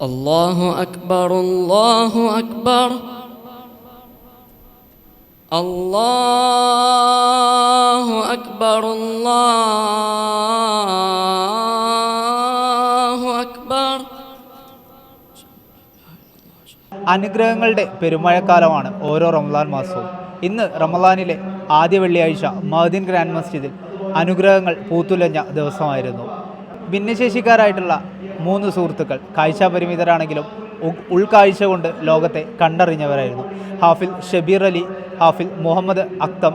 الله أكبر الله أكبر الله أكبر الله أكبر അനുഗ്രഹങ്ങളുടെ പെരുമഴക്കാലമാണ് ഓരോ റമദാൻ മാസവും ഇന്ന് റമദാനിലെ ആദ്യ വെള്ളിയാഴ്ച മഹദീൻ ഗ്രാൻഡ് മസ്ജിദിൽ അനുഗ്രഹങ്ങൾ പൂത്തുലഞ്ഞ ദിവസമായിരുന്നു ഭിന്നശേഷിക്കാരായിട്ടുള്ള മൂന്ന് സുഹൃത്തുക്കൾ കാഴ്ചാപരിമിതരാണെങ്കിലും ഉ- ഉൾക്കാഴ്ച കൊണ്ട് ലോകത്തെ കണ്ടറിഞ്ഞവരായിരുന്നു ഹാഫിൽ ഷബീർ അലി ഹാഫിൽ മുഹമ്മദ് അക്തം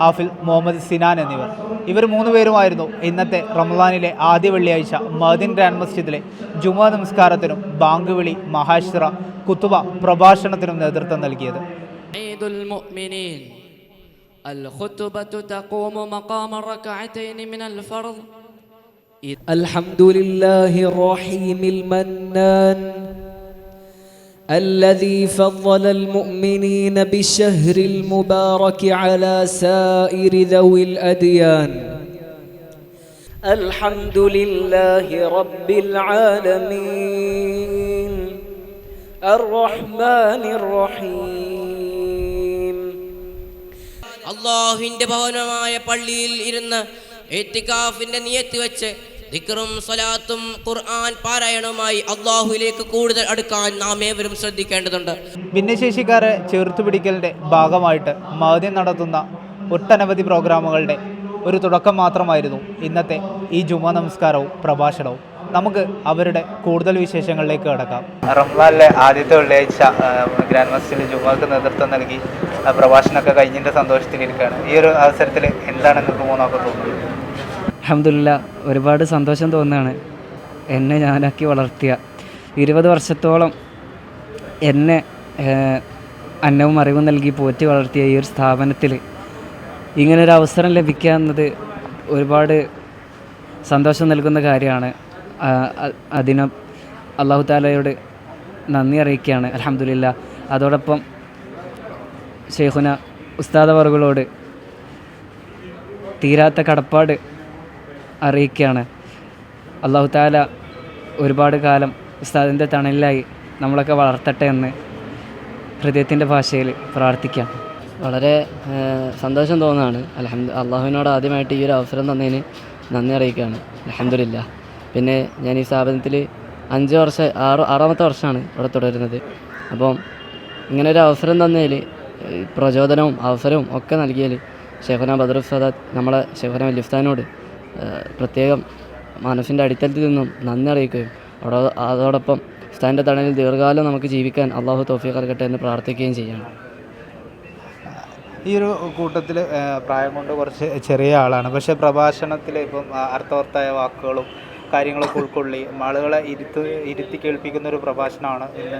ഹാഫിൽ മുഹമ്മദ് സിനാൻ എന്നിവർ ഇവർ മൂന്ന് പേരുമായിരുന്നു ഇന്നത്തെ റമദാനിലെ ആദ്യ വെള്ളിയാഴ്ച മദീൻ ഗ്രാൻഡ് മസ്ജിദിലെ ജുമാ നമസ്കാരത്തിനും ബാങ്ക് വിളി മഹാശ്ര കുത്തുബ പ്രഭാഷണത്തിനും നേതൃത്വം നൽകിയത് عيد المؤمنين الخطبة تقوم مقام الركعتين من الفرض الحمد لله الرحيم المنان الذي فضل المؤمنين بالشهر المبارك على سائر ذوي الأديان الحمد لله رب العالمين الرحمن الرحيم അള്ളാഹുവിൻ്റെ ഭവനമായ പള്ളിയിൽ ഇരുന്ന് എത്തിക്കാഫിൻ്റെ നിയത്ത് വെച്ച് ദിക്റും സ്വലാത്തും ഖുർആൻ പാരായണവുമായി അള്ളാഹുവിലേക്ക് കൂടുതൽ അടുക്കാൻ നാം ഏവരും ശ്രദ്ധിക്കേണ്ടതുണ്ട്. ഭിന്നശേഷിക്കാരെ ചേർത്ത് പിടിക്കലിന്റെ ഭാഗമായിട്ട് മഹദീൻ നടത്തുന്ന ഒട്ടനവധി പ്രോഗ്രാമുകളുടെ ഒരു തുടക്കം മാത്രമായിരുന്നു ഇന്നത്തെ ഈ ജുമ നമസ്കാരവും പ്രഭാഷണവും. നമുക്ക് അവരുടെ കൂടുതൽ വിശേഷങ്ങളിലേക്ക് കടക്കാം. റംസാനിലെ ആദ്യത്തെ വെള്ളിയാഴ്ച ഗ്രാൻഡ് മസ്ജിദിൽ ജുമാക്ക് നേതൃത്വം നൽകി. പ്രഭാഷണമൊക്കെ കഴിഞ്ഞതിന്റെ സന്തോഷത്തിലിരിക്കുകയാണ് ഈ ഒരു അവസരത്തിൽ എന്താണ് നിങ്ങൾക്ക് മൂന്നൊക്കെ തോന്നുന്നത് അഹമ്മദില്ല ഒരുപാട് സന്തോഷം തോന്നുകയാണ് എന്നെ ഞാനാക്കി വളർത്തിയ. ഇരുപത് വർഷത്തോളം എന്നെ അന്നവും അറിവും നൽകി പോറ്റി വളർത്തിയ ഈ ഒരു സ്ഥാപനത്തിൽ ഇങ്ങനൊരു അവസരം ലഭിക്കുക എന്നത് ഒരുപാട് സന്തോഷം നൽകുന്ന കാര്യമാണ്. അതിന് അള്ളാഹു താലയോട് നന്ദി അറിയിക്കുകയാണ്. അലഹമില്ല അതോടൊപ്പം ഷെയ്ഖുന ഉസ്താദ് വർഗുകളോട് തീരാത്ത കടപ്പാട് അറിയിക്കുകയാണ്. അള്ളാഹു താല ഒരുപാട് കാലം ഉസ്താദിന്റെ തണലിലായി നമ്മളൊക്കെ വളർത്തട്ടെ എന്ന് ഹൃദയത്തിന്റെ ഭാഷയിൽ പ്രാർത്ഥിക്കാം. വളരെ സന്തോഷം തോന്നുകയാണ്. അലഹമ്മദ് അള്ളാഹുവിനോട് ആദ്യമായിട്ട് ഈ ഒരു അവസരം തന്നതിന് നന്ദി അറിയിക്കുകയാണ്. അലഹമില്ല പിന്നെ ഞാൻ ഈ സ്ഥാപനത്തിൽ അഞ്ച് വർഷം ആറ് ആറാമത്തെ വർഷമാണ് ഇവിടെ തുടരുന്നത്. അപ്പം ഇങ്ങനെ ഒരു അവസരം തന്നതിൽ പ്രചോദനവും അവസരവും ഒക്കെ നൽകിയതിൽ ഷെഹന ബദർ സദാത്ത് നമ്മളെ ഷെഹന വല്ലിഫ്താനോട് ഏഹ്, പ്രത്യേകം മനസ്സിന്റെ അടിത്തലത്തിൽ നിന്നും നന്ദി അറിയിക്കുകയും അവിടെ അതോടൊപ്പം ഉസ്താദിന്റെ തണലിൽ ദീർഘകാലം നമുക്ക് ജീവിക്കാൻ അള്ളാഹു തോഫിയ നൽകട്ടെ എന്ന് പ്രാർത്ഥിക്കുകയും ചെയ്യണം. ഈ ഒരു കൂട്ടത്തിൽ പ്രായം കൊണ്ട് കുറച്ച് ചെറിയ ആളാണ്. പക്ഷേ പ്രഭാഷണത്തിൽ ഇപ്പം അർത്ഥവർത്തായ വാക്കുകളും കാര്യങ്ങളൊക്കെ ഉൾക്കൊള്ളി ആളുകളെ ഇരുത്ത് ഇരുത്തി കേൾപ്പിക്കുന്ന ഒരു പ്രഭാഷണമാണ് ഇന്ന്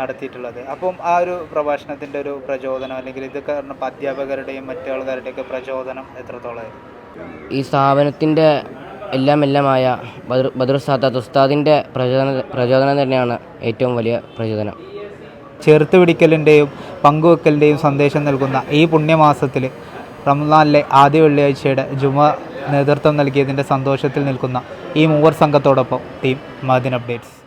നടത്തിയിട്ടുള്ളത്. അപ്പം ആ ഒരു പ്രഭാഷണത്തിന്റെ ഒരു പ്രചോദനം അല്ലെങ്കിൽ ഇത് കാരണം അധ്യാപകരുടെയും മറ്റു ആൾക്കാരുടെയൊക്കെ പ്രചോദനം എത്രത്തോളമായിരുന്നു? ഈ സ്ഥാപനത്തിന്റെ എല്ലാം എല്ലാമായ ബദർ ബദർ സാദാത്ത് ഉസ്താദിന്റെ പ്രചോദന പ്രചോദനം തന്നെയാണ് ഏറ്റവും വലിയ പ്രചോദനം. ചേർത്ത് പിടിക്കലിന്റെയും പങ്കുവെക്കലിന്റെയും സന്ദേശം നൽകുന്ന ഈ പുണ്യമാസത്തിൽ റംസാനിലെ ആദ്യ വെള്ളിയാഴ്ചയുടെ ജുമ നേതൃത്വം നൽകിയതിന്റെ സന്തോഷത്തിൽ നിൽക്കുന്ന ഈ മൂവർ സംഘത്തോടൊപ്പം ടീം മദിൻ അപ്ഡേറ്റ്സ്